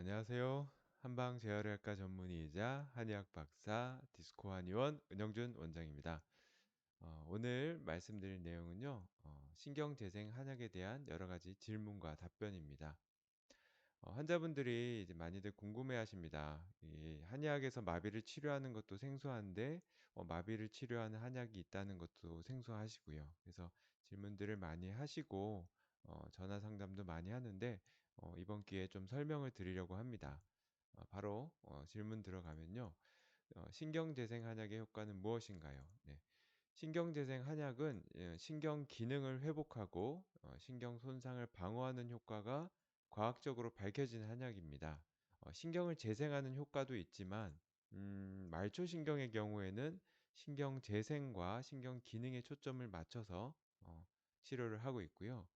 안녕하세요. 한방 재활의학과 전문의이자 한의학 박사 디스코 한의원 은영준 원장입니다. 어, 오늘 말씀드릴 내용은요, 어, 신경재생 한약에 대한 여러 가지 질문과 답변입니다. 어, 환자분들이 이제 많이들 궁금해 하십니다. 이 한의학에서 마비를 치료하는 것도 생소한데 어, 마비를 치료하는 한약이 있다는 것도 생소하시고요. 그래서 질문들을 많이 하시고 어, 전화 상담도 많이 하는데 어, 이번 기회에 좀 설명을 드리려고 합니다. 어, 바로 어, 질문 들어가면요. 어, 신경재생 한약의 효과는 무엇인가요? 네. 신경재생 한약은 예, 신경 기능을 회복하고 어, 신경 손상을 방어하는 효과가 과학적으로 밝혀진 한약입니다. 어, 신경을 재생하는 효과도 있지만 음, 말초 신경의 경우에는 신경 재생과 신경 기능에 초점을 맞춰서 어, 치료를 하고 있고요.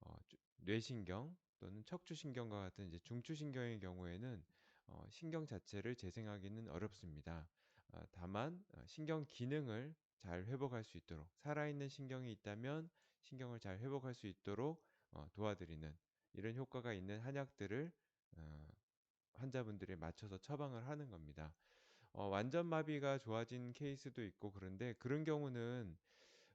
어, 뇌신경 또는 척추신경과 같은 이제 중추신경의 경우에는 어, 신경 자체를 재생하기는 어렵습니다. 어, 다만 어, 신경 기능을 잘 회복할 수 있도록 살아있는 신경이 있다면 신경을 잘 회복할 수 있도록 어, 도와드리는 이런 효과가 있는 한약들을 어, 환자분들에 맞춰서 처방을 하는 겁니다. 어, 완전 마비가 좋아진 케이스도 있고 그런데 그런 경우는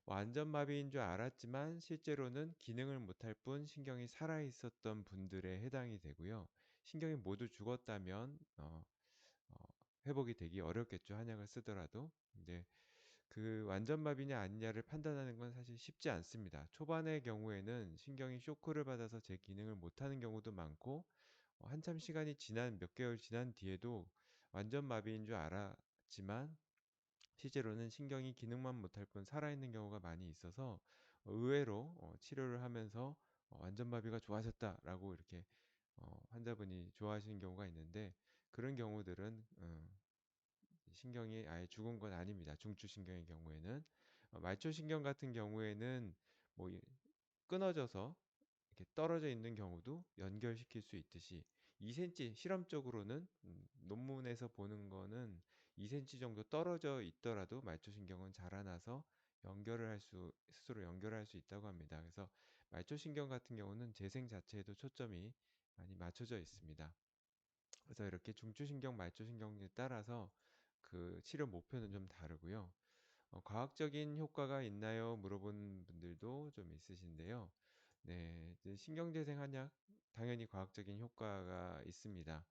완전 마비인 줄 알았지만 실제로는 기능을 못할 뿐 신경이 살아 있었던 분들에 해당이 되고요. 신경이 모두 죽었다면 어, 어, 회복이 되기 어렵겠죠. 한약을 쓰더라도. 근데 그 완전 마비냐 아니냐를 판단하는 건 사실 쉽지 않습니다. 초반의 경우에는 신경이 쇼크를 받아서 제 기능을 못하는 경우도 많고 어, 한참 시간이 지난 몇 개월 지난 뒤에도 완전 마비인 줄 알았지만 실제로는 신경이 기능만 못할 뿐 살아있는 경우가 많이 있어서 의외로 어, 치료를 하면서 어, 완전마비가 좋아졌다라고 이렇게 어, 환자분이 좋아하시는 경우가 있는데 그런 경우들은 어, 신경이 아예 죽은 건 아닙니다. 중추신경의 경우에는 어, 말초신경 같은 경우에는 뭐 끊어져서 이렇게 떨어져 있는 경우도 연결시킬 수 있듯이 2cm 실험적으로는 음, 논문에서 보는 거는 2cm 정도 떨어져 있더라도 말초신경은 자라나서 연결을 할 수, 스스로 연결을 할수 있다고 합니다. 그래서 말초신경 같은 경우는 재생 자체에도 초점이 많이 맞춰져 있습니다. 그래서 이렇게 중추신경, 말초신경에 따라서 그 치료 목표는 좀 다르고요. 어, 과학적인 효과가 있나요? 물어본 분들도 좀 있으신데요. 네, 신경재생 한약 당연히 과학적인 효과가 있습니다.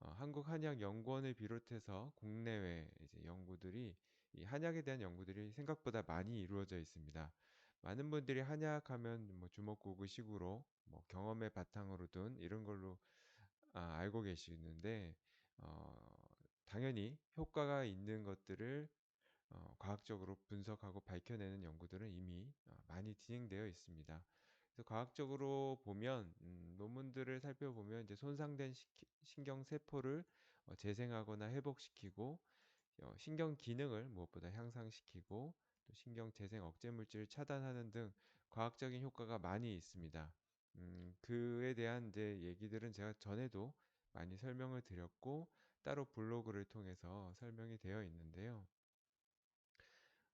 어, 한국 한약 연구원을 비롯해서 국내외 이제 연구들이 이 한약에 대한 연구들이 생각보다 많이 이루어져 있습니다. 많은 분들이 한약하면 뭐 주먹구구식으로 뭐 경험의 바탕으로 둔 이런 걸로 아, 알고 계시는데 어, 당연히 효과가 있는 것들을 어, 과학적으로 분석하고 밝혀내는 연구들은 이미 어, 많이 진행되어 있습니다. 그래서 과학적으로 보면 음, 논문들을 살펴보면 이제 손상된 시키, 신경 세포를 어, 재생하거나 회복시키고 어, 신경 기능을 무엇보다 향상시키고 또 신경 재생 억제 물질을 차단하는 등 과학적인 효과가 많이 있습니다. 음, 그에 대한 이제 얘기들은 제가 전에도 많이 설명을 드렸고 따로 블로그를 통해서 설명이 되어 있는데요.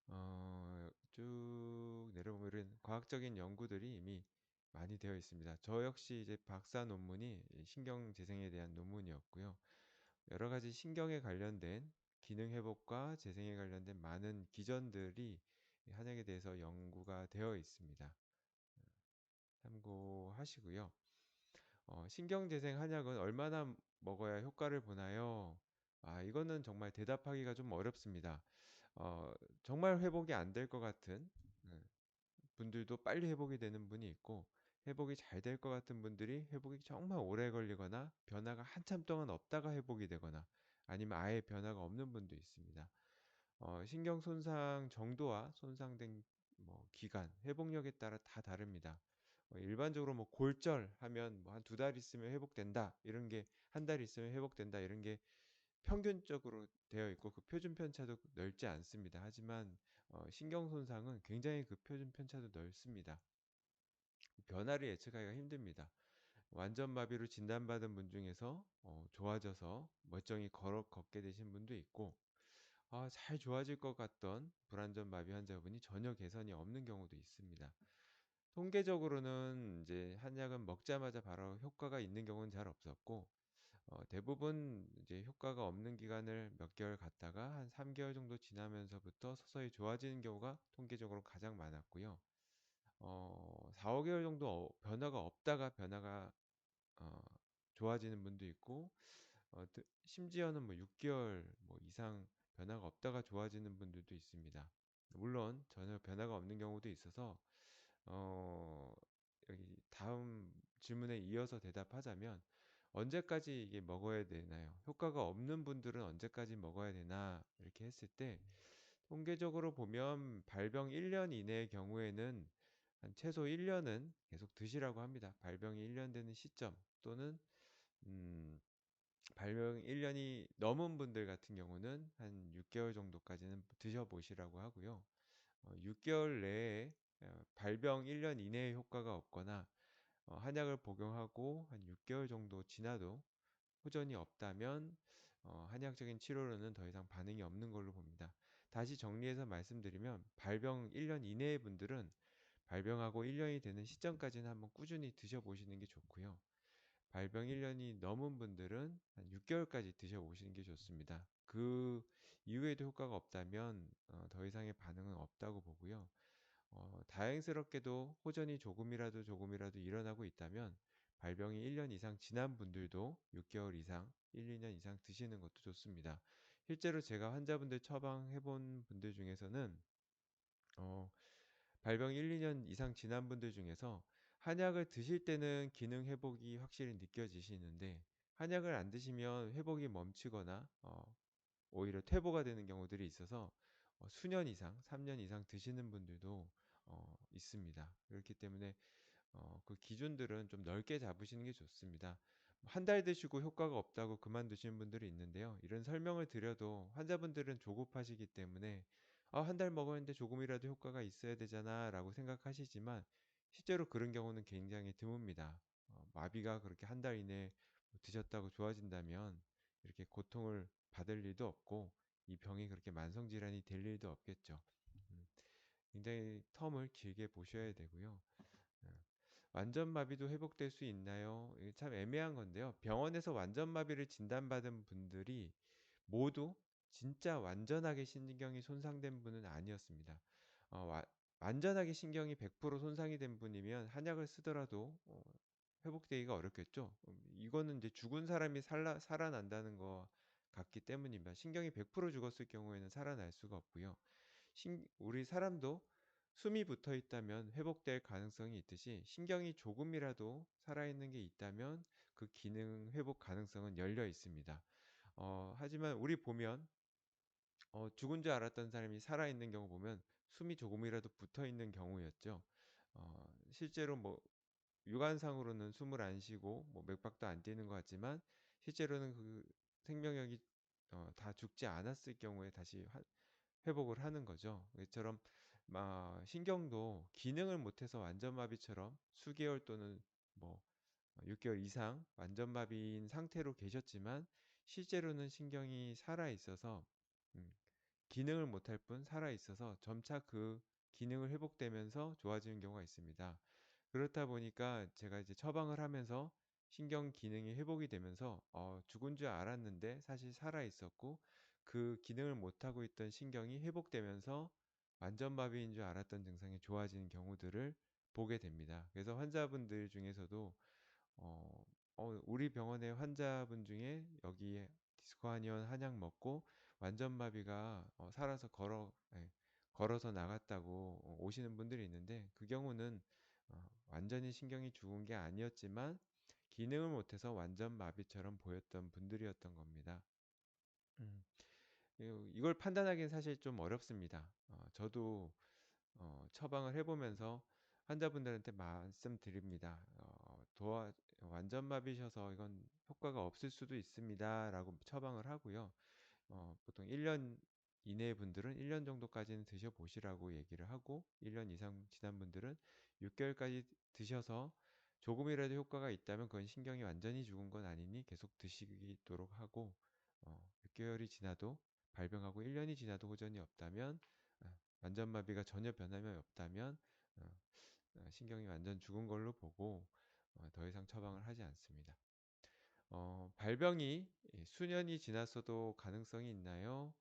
어, 쭉 내려보면 과학적인 연구들이 이미 많이 되어 있습니다. 저 역시 이제 박사 논문이 신경 재생에 대한 논문이었고요. 여러 가지 신경에 관련된 기능 회복과 재생에 관련된 많은 기전들이 한약에 대해서 연구가 되어 있습니다. 참고하시고요. 어, 신경재생 한약은 얼마나 먹어야 효과를 보나요? 아, 이거는 정말 대답하기가 좀 어렵습니다. 어, 정말 회복이 안 될 것 같은 네, 분들도 빨리 회복이 되는 분이 있고 회복이 잘 될 것 같은 분들이 회복이 정말 오래 걸리거나 변화가 한참 동안 없다가 회복이 되거나 아니면 아예 변화가 없는 분도 있습니다. 어, 신경 손상 정도와 손상된 뭐 기간, 회복력에 따라 다 다릅니다. 어, 일반적으로 뭐 골절 하면 뭐 한 두 달 있으면 회복된다 이런 게 한 달 있으면 회복된다 이런 게 평균적으로 되어 있고 그 표준 편차도 넓지 않습니다. 하지만 어, 신경 손상은 굉장히 그 표준 편차도 넓습니다. 변화를 예측하기가 힘듭니다. 완전 마비로 진단받은 분 중에서 어, 좋아져서 멀쩡히 걸어 걷게 되신 분도 있고 아, 잘 좋아질 것 같던 불안전 마비 환자분이 전혀 개선이 없는 경우도 있습니다. 통계적으로는 이제 한약은 먹자마자 바로 효과가 있는 경우는 잘 없었고 어, 대부분 이제 효과가 없는 기간을 몇 개월 갔다가 한 3 개월 정도 지나면서부터 서서히 좋아지는 경우가 통계적으로 가장 많았고요. 어, 4, 5 개월 정도 어, 변화가 없다가 변화가 어, 좋아지는 분도 있고 어, 심지어는 뭐 6 개월 뭐 이상 변화가 없다가 좋아지는 분들도 있습니다. 물론 전혀 변화가 없는 경우도 있어서 어, 여기 다음 질문에 이어서 대답하자면 언제까지 이게 먹어야 되나요? 효과가 없는 분들은 언제까지 먹어야 되나? 이렇게 했을 때 통계적으로 보면 발병 1년 이내의 경우에는 한 최소 1년은 계속 드시라고 합니다. 발병이 1년 되는 시점 또는 음, 발병 1년이 넘은 분들 같은 경우는 한 6개월 정도까지는 드셔보시라고 하고요. 어, 6개월 내에 어, 발병 1년 이내의 효과가 없거나 어, 한약을 복용하고 한 6개월 정도 지나도 호전이 없다면 어, 한의학적인 치료로는 더 이상 반응이 없는 걸로 봅니다. 다시 정리해서 말씀드리면 발병 1년 이내의 분들은 발병하고 1년이 되는 시점까지는 한번 꾸준히 드셔 보시는 게 좋고요. 발병 1년이 넘은 분들은 한 6개월까지 드셔 보시는 게 좋습니다. 그 이후에도 효과가 없다면 어, 더 이상의 반응은 없다고 보고요. 어, 다행스럽게도 호전이 조금이라도 조금이라도 일어나고 있다면 발병이 1 년 이상 지난 분들도 6 개월 이상, 1, 2 년 이상 드시는 것도 좋습니다. 실제로 제가 환자분들 처방해 본 분들 중에서는 어, 발병 1, 2 년 이상 지난 분들 중에서 한약을 드실 때는 기능 회복이 확실히 느껴지시는데 한약을 안 드시면 회복이 멈추거나 어, 오히려 퇴보가 되는 경우들이 있어서 어, 수년 이상, 3 년 이상 드시는 분들도 어, 있습니다. 그렇기 때문에 어, 그 기준들은 좀 넓게 잡으시는 게 좋습니다. 한 달 드시고 효과가 없다고 그만두시는 분들이 있는데요. 이런 설명을 드려도 환자분들은 조급하시기 때문에 아, 한 달 먹었는데 조금이라도 효과가 있어야 되잖아 라고 생각하시지만 실제로 그런 경우는 굉장히 드뭅니다. 어, 마비가 그렇게 한 달 이내에 드셨다고 좋아진다면 이렇게 고통을 받을 일도 없고 이 병이 그렇게 만성 질환이 될 일도 없겠죠. 음, 굉장히 텀을 길게 보셔야 되고요. 예. 완전 마비도 회복될 수 있나요? 이게 참 애매한 건데요. 병원에서 완전 마비를 진단받은 분들이 모두 진짜 완전하게 신경이 손상된 분은 아니었습니다. 어, 와, 완전하게 신경이 100% 손상이 된 분이면 한약을 쓰더라도 어, 회복되기가 어렵겠죠. 음, 이거는 이제 죽은 사람이 살아, 살아난다는 거 같기 때문입니다. 신경이 100% 죽었을 경우에는 살아날 수가 없고요. 신, 우리 사람도 숨이 붙어 있다면 회복될 가능성이 있듯이 신경이 조금이라도 살아있는 게 있다면 그 기능 회복 가능성은 열려 있습니다. 어, 하지만 우리 보면 어, 죽은 줄 알았던 사람이 살아있는 경우 보면 숨이 조금이라도 붙어 있는 경우였죠. 어, 실제로 뭐 육안상으로는 숨을 안 쉬고 뭐 맥박도 안 뛰는 것 같지만 실제로는 그 생명력이 어, 다 죽지 않았을 경우에 다시 화, 회복을 하는 거죠. 이처럼 마, 신경도 기능을 못해서 완전 마비처럼 수개월 또는 뭐 6개월 이상 완전 마비인 상태로 계셨지만 실제로는 신경이 살아 있어서 음, 기능을 못할 뿐 살아 있어서 점차 그 기능을 회복되면서 좋아지는 경우가 있습니다. 그렇다 보니까 제가 이제 처방을 하면서 신경 기능이 회복이 되면서 어, 죽은 줄 알았는데 사실 살아 있었고 그 기능을 못하고 있던 신경이 회복되면서 완전마비인 줄 알았던 증상이 좋아지는 경우들을 보게 됩니다. 그래서 환자분들 중에서도 어, 어, 우리 병원의 환자분 중에 여기에 디스코아니온 한약 먹고 완전마비가 어, 살아서 걸어 예, 걸어서 나갔다고 어, 오시는 분들이 있는데 그 경우는 어, 완전히 신경이 죽은 게 아니었지만 기능을 못해서 완전 마비처럼 보였던 분들이었던 겁니다. 음. 이걸 판단하기는 사실 좀 어렵습니다. 어, 저도 어, 처방을 해 보면서 환자분들한테 말씀드립니다. 어, 도와, 완전 마비셔서 이건 효과가 없을 수도 있습니다. 라고 처방을 하고요. 어, 보통 1 년 이내 분들은 1 년 정도까지는 드셔 보시라고 얘기를 하고 1 년 이상 지난 분들은 6 개월까지 드셔서 조금이라도 효과가 있다면 그건 신경이 완전히 죽은 건 아니니 계속 드시도록 하고 어, 6 개월이 지나도 발병하고 1년이 지나도 호전이 없다면 어, 완전마비가 전혀 변함이 없다면 어, 어, 신경이 완전 죽은 걸로 보고 어, 더 이상 처방을 하지 않습니다. 어, 발병이 수년이 지났어도 가능성이 있나요?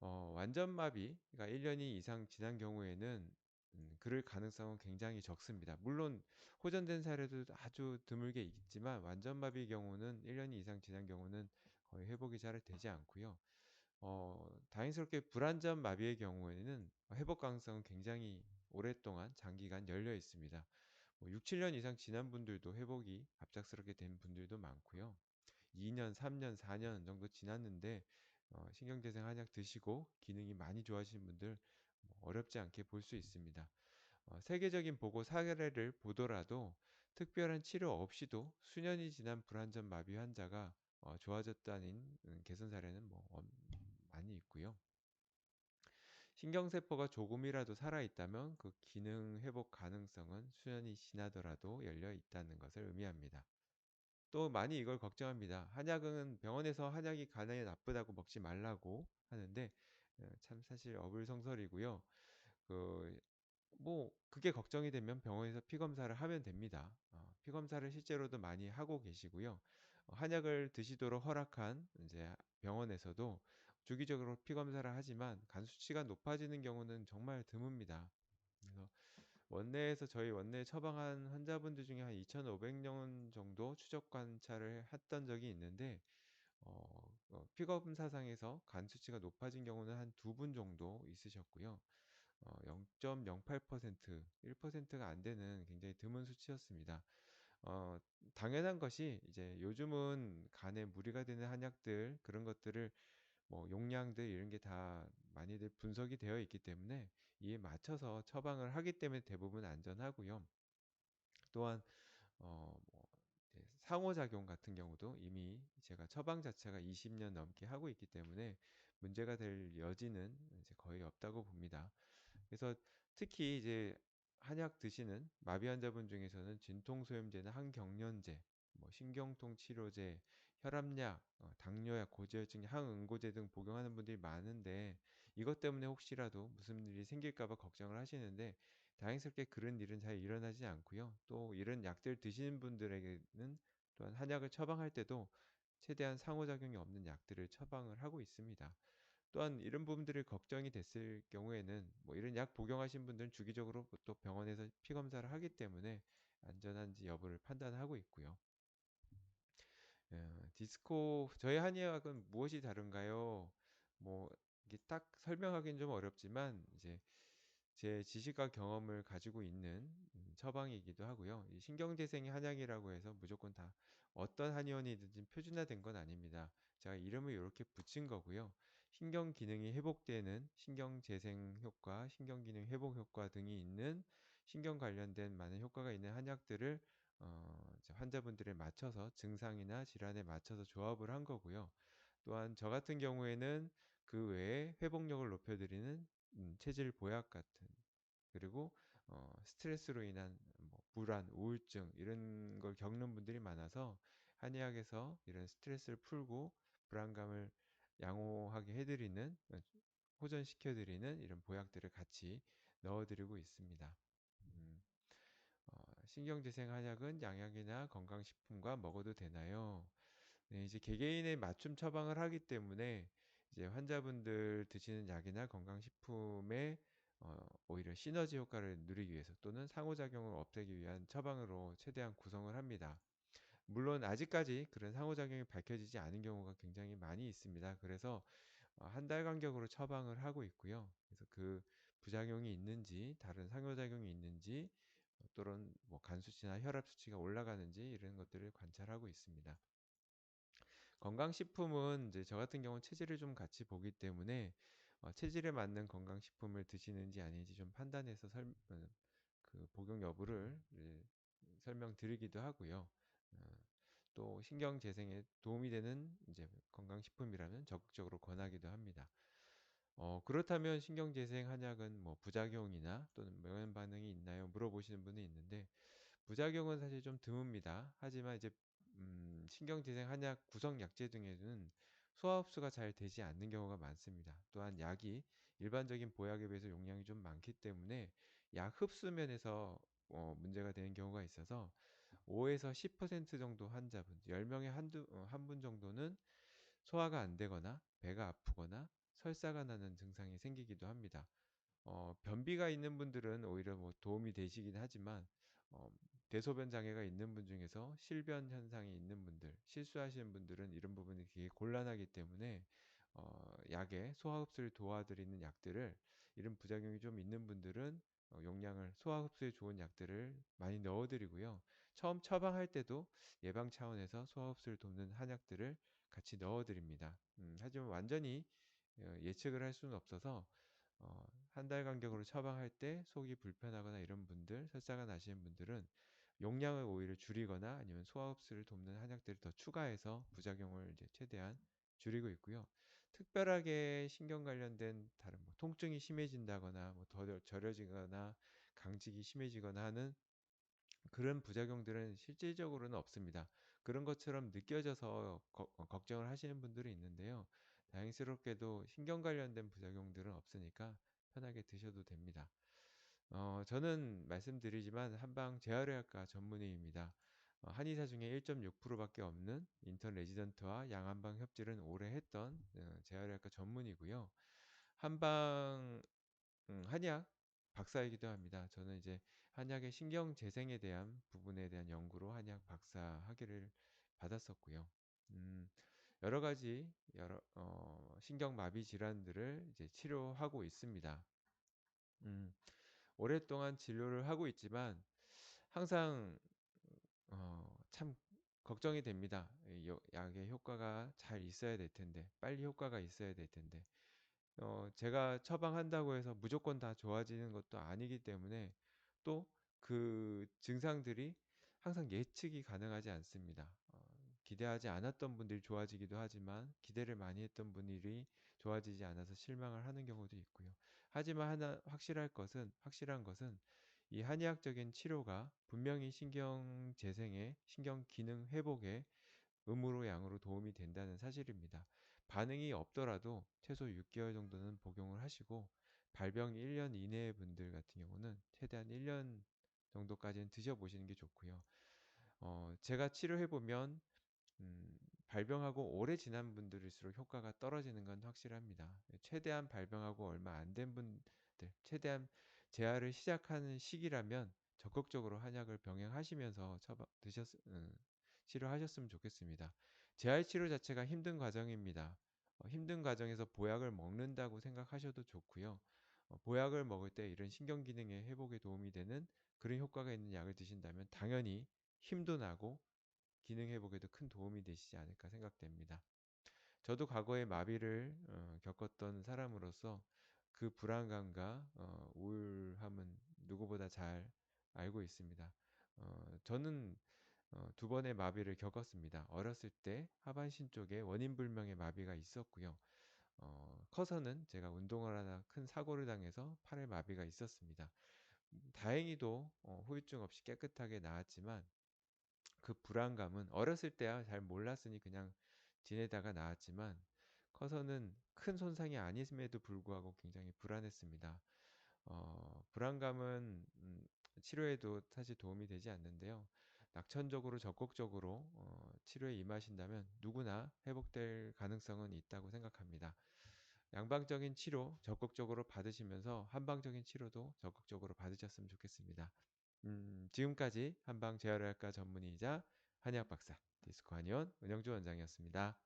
어, 완전 마비가 1년이 이상 지난 경우에는 음, 그럴 가능성은 굉장히 적습니다. 물론 호전된 사례도 아주 드물게 있지만 완전 마비의 경우는 1년이 이상 지난 경우는 거의 회복이 잘 되지 않고요. 어, 다행스럽게 불안전 마비의 경우에는 회복 가능성은 굉장히 오랫동안 장기간 열려 있습니다. 뭐 6, 7년 이상 지난 분들도 회복이 갑작스럽게 된 분들도 많고요. 2년, 3년, 4년 정도 지났는데 어, 신경재생 한약 드시고 기능이 많이 좋아지신 분들 뭐 어렵지 않게 볼 수 있습니다. 어, 세계적인 보고 사례를 보더라도 특별한 치료 없이도 수년이 지난 불안전 마비 환자가 어, 좋아졌다는 음, 개선 사례는 뭐 많이 있고요. 신경세포가 조금이라도 살아있다면 그 기능 회복 가능성은 수년이 지나더라도 열려 있다는 것을 의미합니다. 또 많이 이걸 걱정합니다. 한약은 병원에서 한약이 간에 나쁘다고 먹지 말라고 하는데 어, 참 사실 어불성설이고요. 그 뭐 그게 걱정이 되면 병원에서 피 검사를 하면 됩니다. 어, 피 검사를 실제로도 많이 하고 계시고요. 어, 한약을 드시도록 허락한 이제 병원에서도 주기적으로 피 검사를 하지만 간 수치가 높아지는 경우는 정말 드뭅니다. 그래서 원내에서 저희 원내에 처방한 환자분들 중에 한 2,500명 정도 추적 관찰을 했던 적이 있는데 어, 어, 피검사상에서 간 수치가 높아진 경우는 한 두 분 정도 있으셨고요. 어, 0.08%, 1%가 안 되는 굉장히 드문 수치였습니다. 어, 당연한 것이 이제 요즘은 간에 무리가 되는 한약들 그런 것들을 뭐 용량들 이런 게 다 많이들 분석이 되어 있기 때문에 이에 맞춰서 처방을 하기 때문에 대부분 안전하고요. 또한 어, 뭐 상호작용 같은 경우도 이미 제가 처방 자체가 20년 넘게 하고 있기 때문에 문제가 될 여지는 이제 거의 없다고 봅니다. 그래서 특히 이제 한약 드시는 마비 환자분 중에서는 진통소염제나 항경련제, 뭐 신경통 치료제, 혈압약, 어, 당뇨약, 고지혈증, 항응고제 등 복용하는 분들이 많은데 이것 때문에 혹시라도 무슨 일이 생길까봐 걱정을 하시는데 다행스럽게 그런 일은 잘 일어나지 않고요. 또 이런 약들 드시는 분들에게는 또한 한약을 처방할 때도 최대한 상호작용이 없는 약들을 처방을 하고 있습니다. 또한 이런 부분들이 걱정이 됐을 경우에는 뭐 이런 약 복용하신 분들은 주기적으로 또 병원에서 피 검사를 하기 때문에 안전한지 여부를 판단하고 있고요. 예, 디스코 저희 한의학은 무엇이 다른가요? 뭐 이게 딱 설명하기는 좀 어렵지만 이제 제 지식과 경험을 가지고 있는 음, 처방이기도 하고요. 이 신경재생의 한약이라고 해서 무조건 다 어떤 한의원이든지 표준화된 건 아닙니다. 제가 이름을 이렇게 붙인 거고요. 신경 기능이 회복되는 신경재생 효과, 신경 기능 회복 효과 등이 있는 신경 관련된 많은 효과가 있는 한약들을 어, 환자분들에 맞춰서 증상이나 질환에 맞춰서 조합을 한 거고요. 또한 저 같은 경우에는 그 외에 회복력을 높여 드리는 음, 체질 보약 같은 그리고 어, 스트레스로 인한 뭐 불안, 우울증 이런 걸 겪는 분들이 많아서 한의학에서 이런 스트레스를 풀고 불안감을 양호하게 해 드리는 어, 호전시켜 드리는 이런 보약들을 같이 넣어 드리고 있습니다. 신경재생 한약은 양약이나 건강식품과 먹어도 되나요? 네, 이제 개개인의 맞춤 처방을 하기 때문에 이제 환자분들 드시는 약이나 건강식품에 어, 오히려 시너지 효과를 누리기 위해서 또는 상호작용을 없애기 위한 처방으로 최대한 구성을 합니다. 물론 아직까지 그런 상호작용이 밝혀지지 않은 경우가 굉장히 많이 있습니다. 그래서 어, 한달 간격으로 처방을 하고 있고요. 그래서 그 부작용이 있는지 다른 상호작용이 있는지 또는 뭐 간 수치나 혈압 수치가 올라가는지 이런 것들을 관찰하고 있습니다. 건강식품은 이제 저 같은 경우는 체질을 좀 같이 보기 때문에 어, 체질에 맞는 건강식품을 드시는지 아닌지 좀 판단해서 설, 어, 그 복용 여부를 예, 설명드리기도 하고요. 어, 또 신경 재생에 도움이 되는 이제 건강식품이라면 적극적으로 권하기도 합니다. 어, 그렇다면 신경 재생 한약은 뭐 부작용이나 또는 명현 반응이 있나요? 물어보시는 분이 있는데 부작용은 사실 좀 드뭅니다. 하지만 이제 음, 신경재생 한약 구성 약제 등에는 소화 흡수가 잘 되지 않는 경우가 많습니다. 또한 약이 일반적인 보약에 비해서 용량이 좀 많기 때문에 약 흡수 면에서 어, 문제가 되는 경우가 있어서 5에서 10% 정도 환자분, 10 명에 한두, 어, 한분 정도는 소화가 안 되거나 배가 아프거나 설사가 나는 증상이 생기기도 합니다. 어, 변비가 있는 분들은 오히려 뭐 도움이 되시긴 하지만 어, 대소변 장애가 있는 분 중에서 실변 현상이 있는 분들, 실수하시는 분들은 이런 부분이 되게 곤란하기 때문에 어, 약에 소화 흡수를 도와드리는 약들을 이런 부작용이 좀 있는 분들은 어, 용량을 소화 흡수에 좋은 약들을 많이 넣어드리고요. 처음 처방할 때도 예방 차원에서 소화 흡수를 돕는 한약들을 같이 넣어드립니다. 음, 하지만 완전히 어, 예측을 할 수는 없어서 어, 한 달 간격으로 처방할 때 속이 불편하거나 이런 분들, 설사가 나시는 분들은 용량을 오히려 줄이거나 아니면 소화 흡수를 돕는 한약들을 더 추가해서 부작용을 이제 최대한 줄이고 있고요. 특별하게 신경 관련된 다른 뭐 통증이 심해진다거나 뭐 더 저려지거나 강직이 심해지거나 하는 그런 부작용들은 실질적으로는 없습니다. 그런 것처럼 느껴져서 거, 어, 걱정을 하시는 분들이 있는데요. 다행스럽게도 신경 관련된 부작용들은 없으니까 편하게 드셔도 됩니다. 어, 저는 말씀드리지만 한방 재활의학과 전문의입니다. 어, 한의사 중에 1.6%밖에 없는 인턴 레지던트와 양한방 협질은 오래 했던 어, 재활의학과 전문이고요. 한방 음, 한의학 박사이기도 합니다. 저는 이제 한약의 신경 재생에 대한 부분에 대한 연구로 한약 박사 학위를 받았었고요. 음, 여러 가지 여러 어, 신경 마비 질환들을 이제 치료하고 있습니다. 음, 오랫동안 진료를 하고 있지만 항상 어, 참 걱정이 됩니다. 약의 효과가 잘 있어야 될 텐데, 빨리 효과가 있어야 될 텐데. 어, 제가 처방한다고 해서 무조건 다 좋아지는 것도 아니기 때문에 또 그 증상들이 항상 예측이 가능하지 않습니다. 어, 기대하지 않았던 분들이 좋아지기도 하지만 기대를 많이 했던 분들이 좋아지지 않아서 실망을 하는 경우도 있고요. 하지만 하나 확실할 것은 확실한 것은 이 한의학적인 치료가 분명히 신경 재생에 신경 기능 회복에 음으로 양으로 도움이 된다는 사실입니다. 반응이 없더라도 최소 6개월 정도는 복용을 하시고 발병 1년 이내의 분들 같은 경우는 최대한 1년 정도까지는 드셔보시는 게 좋고요. 어, 제가 치료해보면 음, 발병하고 오래 지난 분들일수록 효과가 떨어지는 건 확실합니다. 최대한 발병하고 얼마 안 된 분들, 최대한 재활을 시작하는 시기라면 적극적으로 한약을 병행하시면서 처방, 드셨, 음, 치료하셨으면 좋겠습니다. 재활 치료 자체가 힘든 과정입니다. 어, 힘든 과정에서 보약을 먹는다고 생각하셔도 좋고요. 어, 보약을 먹을 때 이런 신경 기능의 회복에 도움이 되는 그런 효과가 있는 약을 드신다면 당연히 힘도 나고 기능 회복에도 큰 도움이 되시지 않을까 생각됩니다. 저도 과거에 마비를 어, 겪었던 사람으로서 그 불안감과 어, 우울함은 누구보다 잘 알고 있습니다. 어, 저는 어, 두 번의 마비를 겪었습니다. 어렸을 때 하반신 쪽에 원인 불명의 마비가 있었고요. 어, 커서는 제가 운동을 하다 큰 사고를 당해서 팔에 마비가 있었습니다. 다행히도 어, 후유증 없이 깨끗하게 나았지만 그 불안감은 어렸을 때야 잘 몰랐으니 그냥 지내다가 나았지만 커서는 큰 손상이 아님에도 불구하고 굉장히 불안했습니다. 어, 불안감은 음, 치료에도 사실 도움이 되지 않는데요. 낙천적으로 적극적으로 어, 치료에 임하신다면 누구나 회복될 가능성은 있다고 생각합니다. 양방적인 치료 적극적으로 받으시면서 한방적인 치료도 적극적으로 받으셨으면 좋겠습니다. 음, 지금까지 한방 재활의학과 전문의이자 한의학 박사 디스코 한의원 은영주 원장이었습니다.